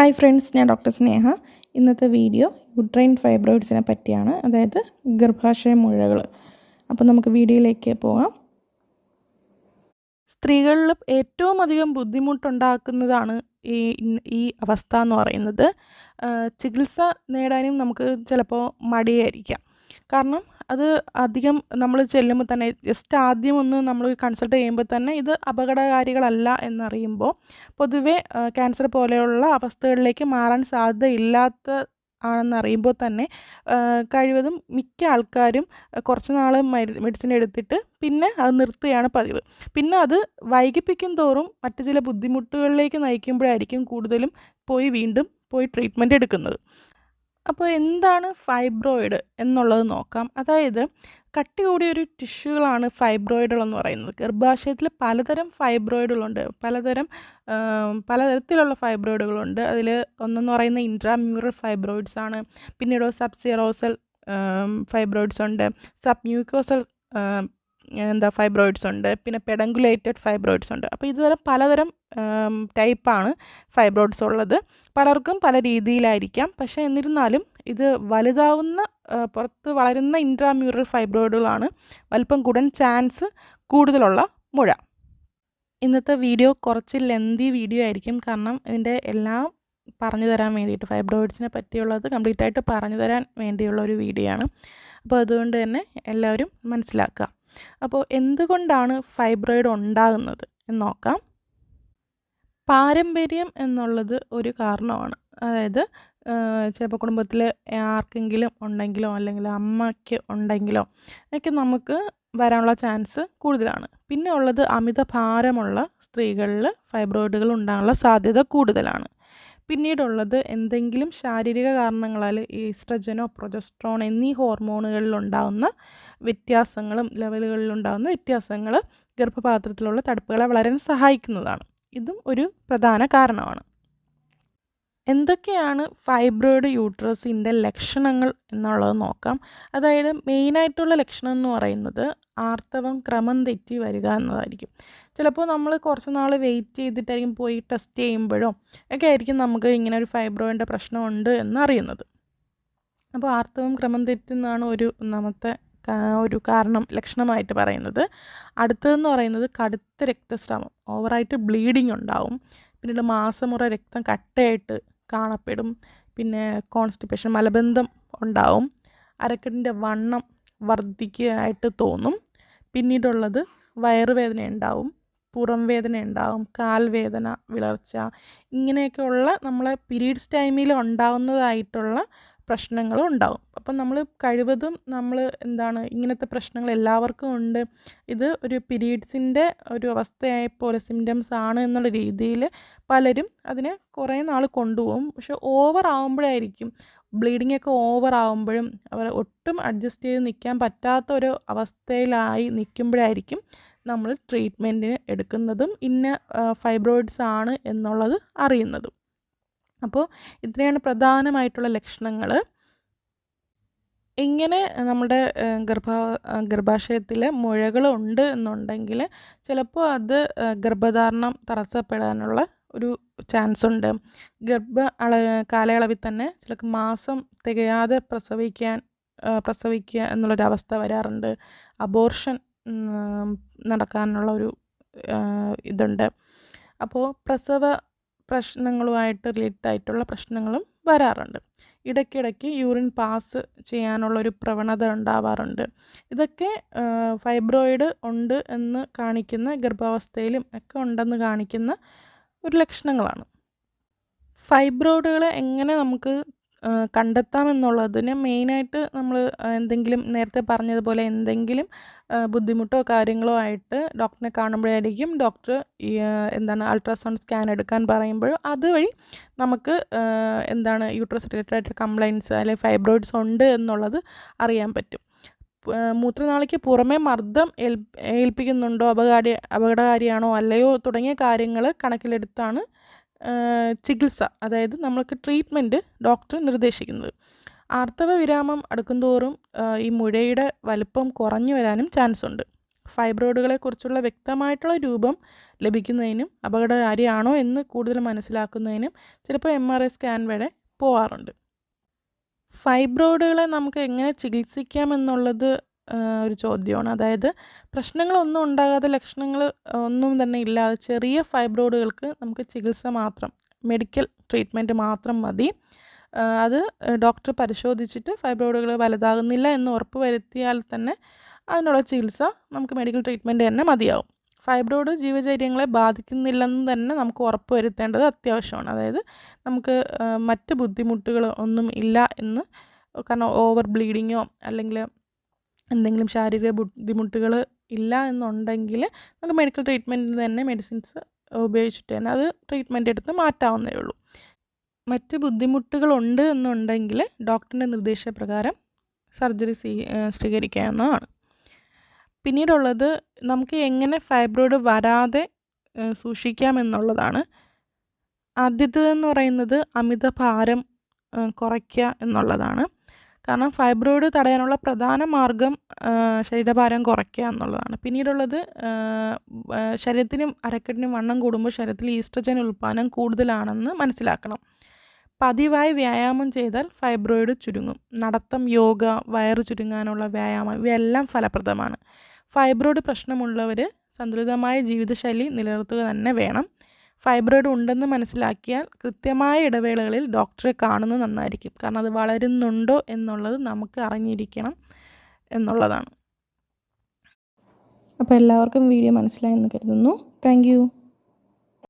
Hi friends ഞാൻ doctor Sneha. ഇന്നത്തെ video uterine ഫൈബ്രോയിഡ്സിനെ പറ്റിയാണ്. അതായത് ഗർഭാശയ മുഴകൾ. അപ്പോൾ നമുക്ക് വീഡിയോയിലേക്ക് പോകാം. സ്ത്രീകളിൽ ഏറ്റവും അധികം ബുദ്ധിമുട്ടുണ്ടാക്കുന്നതാണ് ഈ ഈ അവസ്ഥ എന്ന് പറയുന്നത്. ചികിത്സ നേടാനും നമുക്ക് ചിലപ്പോൾ മടിയായിരിക്കാം. കാരണം അത് അധികം നമ്മൾ ചെല്ലുമ്പോൾ തന്നെ ജസ്റ്റ് ആദ്യം ഒന്ന് നമ്മൾ കൺസൾട്ട് ചെയ്യുമ്പോൾ തന്നെ ഇത് അപകടകാരികളല്ല എന്നറിയുമ്പോൾ പൊതുവേ ക്യാൻസർ പോലെയുള്ള അവസ്ഥകളിലേക്ക് മാറാൻ സാധ്യതയില്ലാത്ത ആണെന്നറിയുമ്പോൾ തന്നെ കഴിവതും മിക്ക ആൾക്കാരും കുറച്ച് നാൾ മെഡിസിൻ എടുത്തിട്ട് പിന്നെ അത് നിർത്തുകയാണ് പതിവ്. പിന്നെ അത് വൈകിപ്പിക്കും തോറും മറ്റു ചില ബുദ്ധിമുട്ടുകളിലേക്ക് നയിക്കുമ്പോഴായിരിക്കും കൂടുതലും പോയി വീണ്ടും പോയി ട്രീറ്റ്മെന്റ് എടുക്കുന്നത്. അപ്പോൾ എന്താണ് ഫൈബ്രോയിഡ് എന്നുള്ളത് നോക്കാം. അതായത് കട്ടി കൂടിയ ഒരു ടിഷ്യൂകളാണ് ഫൈബ്രോയിഡുകൾ എന്ന് പറയുന്നത്. ഗർഭാശയത്തിൽ പലതരം ഫൈബ്രോയിഡുകളുണ്ട് പലതരം പലതരത്തിലുള്ള ഫൈബ്രോയിഡുകളുണ്ട് അതിൽ ഒന്നെന്ന് പറയുന്ന ഇൻട്രാമ്യൂറൽ ഫൈബ്രോയിഡ്സ് ആണ്. പിന്നീട് സബ്സിറോസൽ ഫൈബ്രോയിഡ്സ് ഉണ്ട്. സബ് മ്യൂക്കോസൽ എന്താ ഫൈബ്രോയിഡ്സ് ഉണ്ട് പിന്നെ പെഡങ്കുലേറ്റഡ് ഫൈബ്രോയിഡ്സ് ഉണ്ട്. അപ്പോൾ ഇതുതരം പലതരം ടൈപ്പാണ് ഫൈബ്രോയിഡ്സ് ഉള്ളത്. പലർക്കും പല രീതിയിലായിരിക്കാം. പക്ഷേ എന്നിരുന്നാലും ഇത് വലുതാവുന്ന പുറത്ത് വളരുന്ന ഇൻട്രാമ്യൂറൽ ഫൈബ്രോയിഡുകളാണ് വലിപ്പം കൂടാൻ ചാൻസ് കൂടുതലുള്ള മുഴ. ഇന്നത്തെ വീഡിയോ കുറച്ച് ലെന്തി വീഡിയോ ആയിരിക്കും. കാരണം ഇതിന്റെ എല്ലാം പറഞ്ഞു തരാൻ വേണ്ടിയിട്ട് ഫൈബ്രോയിഡ്സിനെ പറ്റിയുള്ളത് കംപ്ലീറ്റ് ആയിട്ട് പറഞ്ഞു തരാൻ വേണ്ടിയുള്ള ഒരു വീഡിയോ ആണ്. അപ്പോൾ അതുകൊണ്ട് തന്നെ എല്ലാവരും മനസ്സിലാക്കുക. അപ്പോൾ എന്തുകൊണ്ടാണ് ഫൈബ്രോയിഡ് ഉണ്ടാകുന്നത് എന്ന് നോക്കാം. പാരമ്പര്യം എന്നുള്ളത് ഒരു കാരണമാണ്. അതായത് ചിലപ്പോൾ കുടുംബത്തിൽ ആർക്കെങ്കിലും ഉണ്ടെങ്കിലോ അല്ലെങ്കിൽ അമ്മയ്ക്ക് ഉണ്ടെങ്കിലോ ഒക്കെ നമുക്ക് വരാനുള്ള ചാൻസ് കൂടുതലാണ്. പിന്നെ ഉള്ളത് അമിത ഭാരമുള്ള സ്ത്രീകളിൽ ഫൈബ്രോയിഡുകൾ ഉണ്ടാകാനുള്ള സാധ്യത കൂടുതലാണ്. പിന്നീടുള്ളത് എന്തെങ്കിലും ശാരീരിക കാരണങ്ങളാൽ ഈസ്ട്രജനോ പ്രൊജസ്ട്രോൺ എന്നീ ഹോർമോണുകളിൽ ഉണ്ടാകുന്ന വ്യത്യാസങ്ങളും ലെവലുകളിൽ ഉണ്ടാകുന്ന വ്യത്യാസങ്ങൾ ഗർഭപാത്രത്തിലുള്ള തടുപ്പുകളെ വളരാൻ സഹായിക്കുന്നതാണ്. ഇതും ഒരു പ്രധാന കാരണമാണ്. എന്തൊക്കെയാണ് ഫൈബ്രോയിഡ് യൂട്രസിന്റെ ലക്ഷണങ്ങൾ എന്നുള്ളത് നോക്കാം. അതായത് മെയിനായിട്ടുള്ള ലക്ഷണം എന്ന് പറയുന്നത് ആർത്തവം ക്രമം തെറ്റി വരിക എന്നതായിരിക്കും. ചിലപ്പോൾ നമ്മൾ കുറച്ച് നാൾ വെയിറ്റ് ചെയ്തിട്ടായിരിക്കും പോയി ടെസ്റ്റ് ചെയ്യുമ്പോഴോ ഒക്കെ ആയിരിക്കും നമുക്ക് ഇങ്ങനെ ഒരു ഫൈബ്രോയിന്റെ പ്രശ്നമുണ്ട് എന്നറിയുന്നത് അപ്പോൾ ആർത്തവം ക്രമം തെറ്റുന്നതാണ് ഒരു ഒന്നാമത്തെ ഒരു കാരണം ലക്ഷണമായിട്ട് പറയുന്നത്. അടുത്തതെന്ന് പറയുന്നത് കടുത്ത രക്തസ്രാവം. ഓവറായിട്ട് ബ്ലീഡിങ് ഉണ്ടാവും. പിന്നീട് മാസമുറ രക്തം കട്ടയായിട്ട് കാണപ്പെടും. പിന്നെ കോൺസ്റ്റിപ്പേഷൻ മലബന്ധം ഉണ്ടാവും. അരക്കെട്ടിന്റെ വണ്ണം വർദ്ധിക്കുകയായിട്ട് തോന്നും. പിന്നീടുള്ളത് വയറുവേദന ഉണ്ടാവും പുറം വേദന ഉണ്ടാവും കാൽവേദന വിളർച്ച ഇങ്ങനെയൊക്കെയുള്ള നമ്മളെ പീരീഡ്സ് ടൈമിൽ ഉണ്ടാവുന്നതായിട്ടുള്ള പ്രശ്നങ്ങളും ഉണ്ടാവും. അപ്പം നമ്മൾ കഴിവതും നമ്മൾ എന്താണ് ഇങ്ങനത്തെ പ്രശ്നങ്ങൾ എല്ലാവർക്കും ഉണ്ട്. ഇത് ഒരു പീരീഡ്സിന്റെ ഒരു അവസ്ഥയായ പോലെ സിംറ്റംസ് ആണ് എന്നുള്ള രീതിയിൽ പലരും അതിനെ കുറേ നാൾ കൊണ്ടുപോകും. പക്ഷെ ഓവർ ആകുമ്പോഴായിരിക്കും ബ്ലീഡിംഗ് ഒക്കെ ഓവർ ആകുമ്പോഴും അവർ ഒട്ടും അഡ്ജസ്റ്റ് ചെയ്ത് നിൽക്കാൻ പറ്റാത്ത ഒരു അവസ്ഥയിലായി നിൽക്കുമ്പോഴായിരിക്കും നമ്മൾ ട്രീറ്റ്മെന്റിന് എടുക്കുന്നതും ഇന്ന ഫൈബ്രോയിഡ്സ് ആണ് എന്നുള്ളത് അറിയുന്നതും. അപ്പോൾ ഇത്രയാണ് പ്രധാനമായിട്ടുള്ള ലക്ഷണങ്ങൾ ഇങ്ങനെ നമ്മുടെ ഗർഭ ഗർഭാശയത്തിൽ മുഴകളുണ്ട് എന്നുണ്ടെങ്കിൽ ചിലപ്പോൾ അത് ഗർഭധാരണം തടസ്സപ്പെടാനുള്ള ഒരു ചാൻസ് ഉണ്ട്. ഗർഭ അള കാലയളവിൽ തന്നെ ചിലർക്ക് മാസം തികയാതെ പ്രസവിക്കാൻ പ്രസവിക്കുക എന്നുള്ളൊരവസ്ഥ വരാറുണ്ട്. അബോർഷൻ നടക്കാനുള്ള ഒരു ഇതുണ്ട്. അപ്പോൾ പ്രസവ പ്രശ്നങ്ങളുമായിട്ട് റിലേറ്റഡ് ആയിട്ടുള്ള പ്രശ്നങ്ങളും വരാറുണ്ട്. ഇടയ്ക്കിടയ്ക്ക് യൂറിൻ പാസ് ചെയ്യാനുള്ള ഒരു പ്രവണത ഉണ്ടാവാറുണ്ട്. ഇതൊക്കെ ഫൈബ്രോയിഡ് ഉണ്ട് എന്ന് കാണിക്കുന്ന ഗർഭാവസ്ഥയിലും ഒക്കെ ഉണ്ടെന്ന് കാണിക്കുന്ന ഒരു ലക്ഷണങ്ങളാണ്. ഫൈബ്രോയിഡുകളെ എങ്ങനെ നമുക്ക് കണ്ടെത്താമെന്നുള്ളതിന് മെയിനായിട്ട് നമ്മൾ എന്തെങ്കിലും നേരത്തെ പറഞ്ഞതുപോലെ എന്തെങ്കിലും ബുദ്ധിമുട്ടോ കാര്യങ്ങളോ ആയിട്ട് ഡോക്ടറിനെ കാണുമ്പോഴായിരിക്കും ഡോക്ടർ എന്താണ് അൾട്രാസൗണ്ട് സ്കാൻ എടുക്കാൻ പറയുമ്പോൾ അതുവഴി നമുക്ക് എന്താണ് യൂട്രസ് റിലേറ്റഡ് ആയിട്ട് കംപ്ലയിൻസ് അല്ലെങ്കിൽ ഫൈബ്രോയിഡ്സ് ഉണ്ട് എന്നുള്ളത് അറിയാൻ പറ്റും. മൂത്രനാളിക്ക് പുറമെ മർദ്ദം ഏൽ ഏൽപ്പിക്കുന്നുണ്ടോ? അപകാരി അപകടകാരിയാണോ? അല്ലയോ? തുടങ്ങിയ കാര്യങ്ങൾ കണക്കിലെടുത്താണ് ചികിത്സ അതായത് നമ്മൾക്ക് ട്രീറ്റ്മെന്റ് ഡോക്ടർ നിർദ്ദേശിക്കുന്നത്. ആർത്തവ വിരാമം അടുക്കുന്തോറും ഈ മുഴയുടെ വലുപ്പം കുറഞ്ഞു വരാനും ചാൻസ് ഉണ്ട്. ഫൈബ്രോയിഡുകളെക്കുറിച്ചുള്ള വ്യക്തമായിട്ടുള്ള രൂപം ലഭിക്കുന്നതിനും അപകടകാരിയാണോ എന്ന് കൂടുതൽ മനസ്സിലാക്കുന്നതിനും ചിലപ്പോൾ എം ആർ ഐ സ്കാൻ വരെ പോവാറുണ്ട്. ഫൈബ്രോയിഡുകളെ നമുക്ക് എങ്ങനെ ചികിത്സിക്കാമെന്നുള്ളത് ഒരു ചോദ്യമാണ്. അതായത് പ്രശ്നങ്ങളൊന്നും ഉണ്ടാകാതെ ലക്ഷണങ്ങൾ ഒന്നും തന്നെ ഇല്ലാതെ ചെറിയ ഫൈബ്രോയിഡുകൾക്ക് നമുക്ക് ചികിത്സ മാത്രം മെഡിക്കൽ ട്രീറ്റ്മെന്റ് മാത്രം മതി. അത് ഡോക്ടർ പരിശോധിച്ചിട്ട് ഫൈബ്രോയിഡുകൾ വലുതാകുന്നില്ല എന്ന് ഉറപ്പ് വരുത്തിയാൽ തന്നെ അതിനുള്ള ചികിത്സ നമുക്ക് മെഡിക്കൽ ട്രീറ്റ്മെന്റ് തന്നെ മതിയാവും. ഫൈബ്രോയിഡ് ജീവചര്യങ്ങളെ ബാധിക്കുന്നില്ലെന്ന് തന്നെ നമുക്ക് ഉറപ്പ് വരുത്തേണ്ടത് അത്യാവശ്യമാണ്. അതായത് നമുക്ക് മറ്റ് ബുദ്ധിമുട്ടുകൾ ഒന്നും ഇല്ല എന്ന് കാരണം ഓവർ ബ്ലീഡിങ്ങോ അല്ലെങ്കിൽ എന്തെങ്കിലും ശാരീരിക ബുദ്ധിമുട്ടുകൾ ഇല്ല എന്നുണ്ടെങ്കിൽ നമുക്ക് മെഡിക്കൽ ട്രീറ്റ്മെന്റിന് തന്നെ മെഡിസിൻസ് ഉപയോഗിച്ചിട്ട് തന്നെ അത് ട്രീറ്റ്മെന്റ് എടുത്ത് മാറ്റാവുന്നേ ഉള്ളൂ. മറ്റ് ബുദ്ധിമുട്ടുകളുണ്ട് എന്നുണ്ടെങ്കിൽ ഡോക്ടറിന്റെ നിർദ്ദേശപ്രകാരം സർജറി സ്വീ സ്വീകരിക്കാവുന്നതാണ്. പിന്നീടുള്ളത് നമുക്ക് എങ്ങനെ ഫൈബ്രോയിഡ് വരാതെ സൂക്ഷിക്കാം സൂക്ഷിക്കാമെന്നുള്ളതാണ് ആദ്യത്തേതെന്ന് പറയുന്നത് അമിത ഭാരം കുറയ്ക്കുക എന്നുള്ളതാണ്. കാരണം ഫൈബ്രോയിഡ് തടയാനുള്ള പ്രധാന മാർഗം ശരീരഭാരം കുറയ്ക്കുക എന്നുള്ളതാണ്. പിന്നീടുള്ളത് ശരീരത്തിനും അരക്കെട്ടിനും വണ്ണം കൂടുമ്പോൾ ശരീരത്തിൽ ഈസ്ട്രജൻ ഉൽപ്പാദനം കൂടുതലാണെന്ന് മനസ്സിലാക്കണം. പതിവായി വ്യായാമം ചെയ്താൽ ഫൈബ്രോയിഡ് ചുരുങ്ങും. നടത്തം യോഗ വയറ് ചുരുങ്ങാനുള്ള വ്യായാമം ഇവയെല്ലാം ഫലപ്രദമാണ്. ഫൈബ്രോയിഡ് പ്രശ്നമുള്ളവർ സന്തുലിതമായ ജീവിതശൈലി നിലനിർത്തുക തന്നെ വേണം. ഫൈബ്രോയിഡ് ഉണ്ടെന്ന് മനസ്സിലാക്കിയാൽ കൃത്യമായ ഇടവേളകളിൽ ഡോക്ടറെ കാണുന്നത് നന്നായിരിക്കും. കാരണം അത് വളരുന്നുണ്ടോ എന്നുള്ളത് നമുക്ക് അറിഞ്ഞിരിക്കണം എന്നുള്ളതാണ്. അപ്പോൾ എല്ലാവർക്കും വീഡിയോ മനസ്സിലായെന്ന് കരുതുന്നു. താങ്ക്